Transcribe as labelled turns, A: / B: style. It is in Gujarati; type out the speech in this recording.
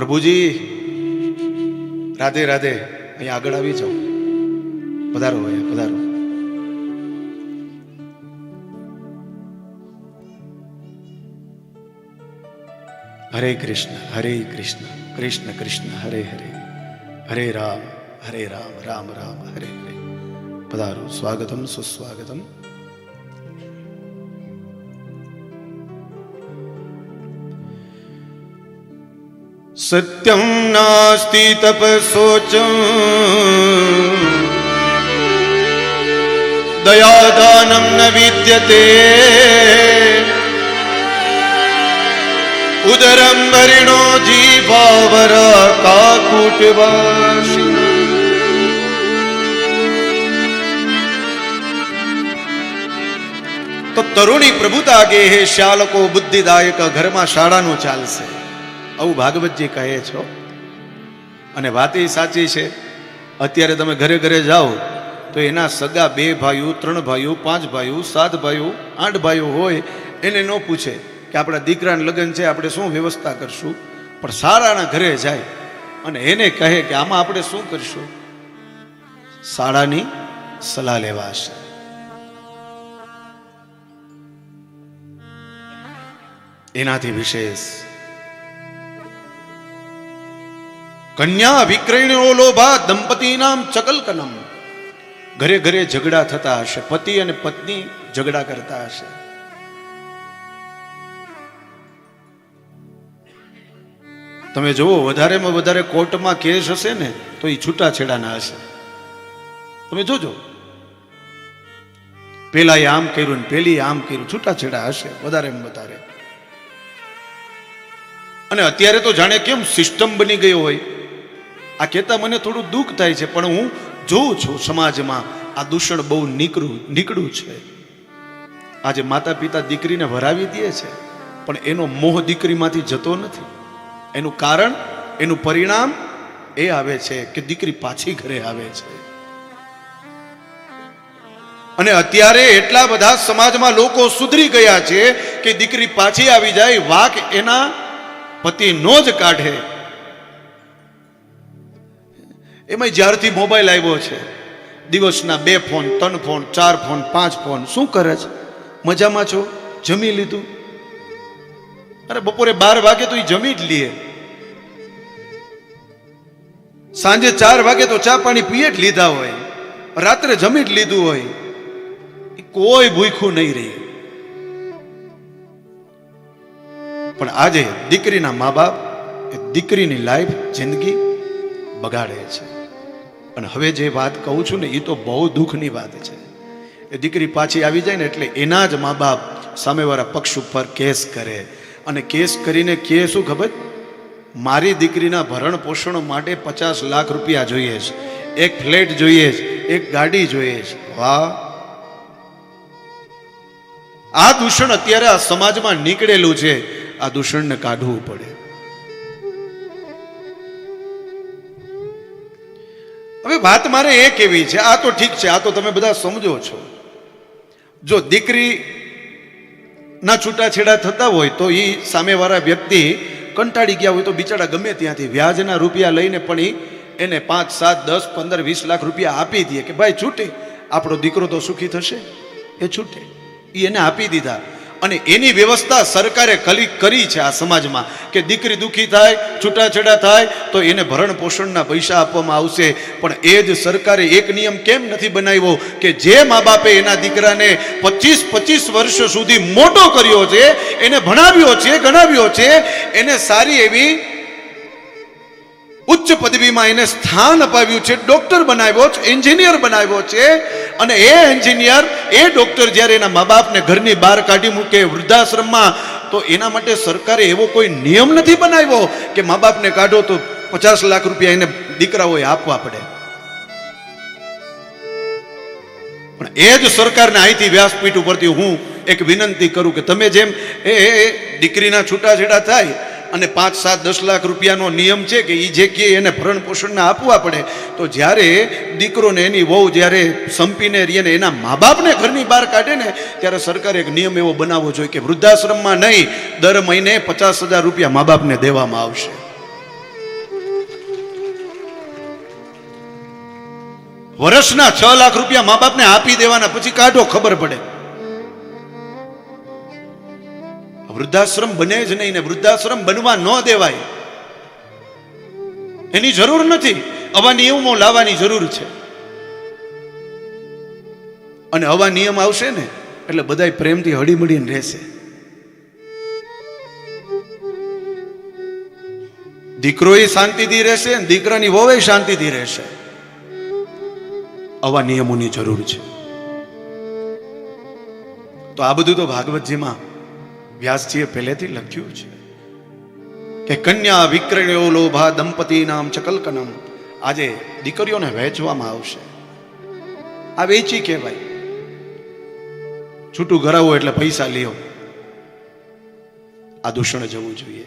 A: પ્રભુજી, રાધે રાધે, અહીંયા આગળ આવી જાઓ. પધારો, અહીંયા પધારો. હરે કૃષ્ણ હરે કૃષ્ણ કૃષ્ણ કૃષ્ણ, હરે હરે. હરે રામ હરે રામ રામ રામ, હરે હરે. પધારો, સ્વાગતમ, સુસ્વાગતમ. સત્યમ નાસ્તિ તપસોચમ દયાદાનમ ન વિદ્યતે ઉદરમ ભરિણો જીભાવર કાકુટવાસી તો તરુણી પ્રભુતા ગે હે શ્યાલકો બુદ્ધિદાયક ઘરમાં શાળાનું ચાલશે આવું ભાગવતજી કહે છો, અને વાત એ સાચી છે, અત્યારે તમે ઘરે ઘરે જાઓ, તો એના સગા બે ભાઈઓ, ત્રણ ભાઈઓ, પાંચ ભાઈઓ, સાત ભાઈઓ, આઠ ભાઈઓ હોય, એને ન પૂછે કે આપણા દીકરાને લગ્ન છે, આપણે શું વ્યવસ્થા કરશું? પણ શાળાના ઘરે જાય અને એને કહે કે આમાં આપણે શું કરશું? શાળાની સલાહ લેવાશે એનાથી વિશેષ કન્યા વિક્રયણો લોભા દંપતીનામ ચકલકનમ. ઘરે ઘરે ઝઘડા થતા હશે. પતિ અને પત્ની ઝઘડા કરતા હશે. તમે જુઓ, વધારેમાં વધારે કોર્ટમાં કેસ હશે ને, તો એ છૂટાછેડાના હશે. તમે જોજો. પેલા એ આમ કર્યું ને પેલી આમ કર્યું, છૂટાછેડા હશે, વધારેમાં વધારે. અને અત્યારે તો જાણે કેમ સિસ્ટમ બની ગયો હોય. આ કહેતા મને થોડું દુઃખ થાય છે, પણ હું જોઉં છું સમાજમાં આ દૂષણ બહુ નીકળું, નીકળ્યું છે. આજે માતા પિતા દીકરીને ભરાવી દે છે, પણ એનો મોહ દીકરીમાંથી જતો નથી. એનું કારણ, એનું પરિણામ એ આવે છે કે દીકરી પાછી ઘરે આવે છે. અને અત્યારે એટલા બધા સમાજમાં લોકો સુધરી ગયા છે કે દીકરી પાછી આવી જાય, વાક એના પતિ નો જ કાઢે. એમાં જ્યારથી મોબાઈલ આવ્યો છે, દિવસના બે ફોન ત્રણ ફોન ચાર ફોન પાંચ ફોન શું કરે છે? મજામાં છો? જમી લીધું? અરે બપોરે બાર વાગે તો એ જમી જ લે. સાંજે ચાર વાગે તો ચા પાણી પીએ જ લીધા હોય. રાત્રે જમી જ લીધું હોય. કોઈ ભૂખું નહીં રહે. પણ આજે દીકરીના મા બાપ એ દીકરીની લાઈફ જિંદગી બગાડે છે. અને હવે જે વાત કહું છું ને એ તો બહુ દુઃખની વાત છે. એ દીકરી પાછી આવી જાય ને, એટલે એના જ મા બાપ સામેવાળા પક્ષ ઉપર કેસ કરે. અને કેસ કરીને કે શું ખબર? મારી દીકરીના ભરણ પોષણ માટે પચાસ લાખ રૂપિયા જોઈએ છે. એક ફ્લેટ જોઈએ છે, એક ગાડી જોઈએ છે. વાહ! આ દૂષણ અત્યારે આ સમાજમાં નીકળેલું છે. આ દૂષણને કાઢવું પડે. હવે વાત મારે એ કેવી છે? આ તો ઠીક છે, આ તો તમે બધા સમજો છો. જો દીકરી ના છૂટાછેડા થતા હોય તો એ સામેવાળા વ્યક્તિ કંટાળી ગયા હોય તો બિચારા ગમે ત્યાંથી વ્યાજના રૂપિયા લઈને પણ એ એને પાંચ, સાત, દસ, પંદર, વીસ લાખ રૂપિયા આપી દે કે ભાઈ છૂટે. આપણો દીકરો તો સુખી થશે? એ છૂટે. એ એને આપી દીધા. અને એની વ્યવસ્થા સરકારે કલી, કરી છે આ સમાજમાં કે દીકરી દુખી થાય, છૂટાછેડા થાય, તો એને ભરણ પોષણના પૈસા આપવામાં આવશે. પણ એ જ સરકારે એક નિયમ કેમ નથી બનાવ્યો કે જે મા બાપે એના દીકરાને પચીસ પચીસ વર્ષ સુધી મોટો કર્યો છે, એને ભણાવ્યો છે, ગણાવ્યો છે, એને સારી એવી ઉચ્ચ પદવીમાં એને સ્થાન અપાવ્યું છે, ડોક્ટર બનાવ્યો છે, એન્જિનિયર બનાવ્યો છે અને એ એન્જિનિયર, એ ડોક્ટર જ્યારે એના મા બાપને ઘરની બહાર કાઢી મૂકે વૃદ્ધાશ્રમમાં, તો એના માટે સરકારે એવો કોઈ નિયમ નથી બનાવ્યો કે મા બાપને કાઢો તો પચાસ લાખ રૂપિયા એને દીકરાઓએ આપવા પડે. પણ એ જ સરકારને અહીંથી વ્યાસપીઠ ઉપરથી હું એક વિનંતી કરું કે તમે જેમ એ, દીકરીના છૂટાછેડા થાય અને પાંચ, સાત, દસ લાખ રૂપિયાનો નિયમ છે કે એ જે કે એને ભરણ પોષણને આપવા પડે. તો જ્યારે દીકરોને એની વહુ જ્યારે સંપીને રહીએ એના મા બાપને ઘરની બહાર કાઢે ને, ત્યારે સરકારે એક નિયમ એવો બનાવવો જોઈએ કે વૃદ્ધાશ્રમમાં નહીં, દર મહિને પચાસ હજાર રૂપિયા મા બાપને દેવામાં આવશે. વર્ષના છ લાખ રૂપિયા મા બાપને આપી દેવાના, પછી કાઢો, ખબર પડે. વૃદ્ધાશ્રમ બને જ નહીં ને વૃદ્ધાશ્રમ બનવા ન દેવાય. એની જરૂર નથી. આવા નિયમો લાવવાની જરૂર છે. અને આવા નિયમ આવશે ને, એટલે બધા પ્રેમથી હળીમળીને રહેશે. દીકરો એ શાંતિથી રહેશે અને દીકરાની વહુ શાંતિથી રહેશે. આવા નિયમોની જરૂર છે. તો આ બધું તો ભાગવતજીમાં વ્યાસજીએ પહેલેથી લખ્યું છે કે કન્યા વિક્રયો લોભા દંપતી નામ ચકલકનમ આજે દીકરીઓને વહેંચવામાં આવશે. આ વેચી કહેવાય. છૂટું ઘરાવો એટલે પૈસા લ્યો. આ દૂષણ જવું જોઈએ.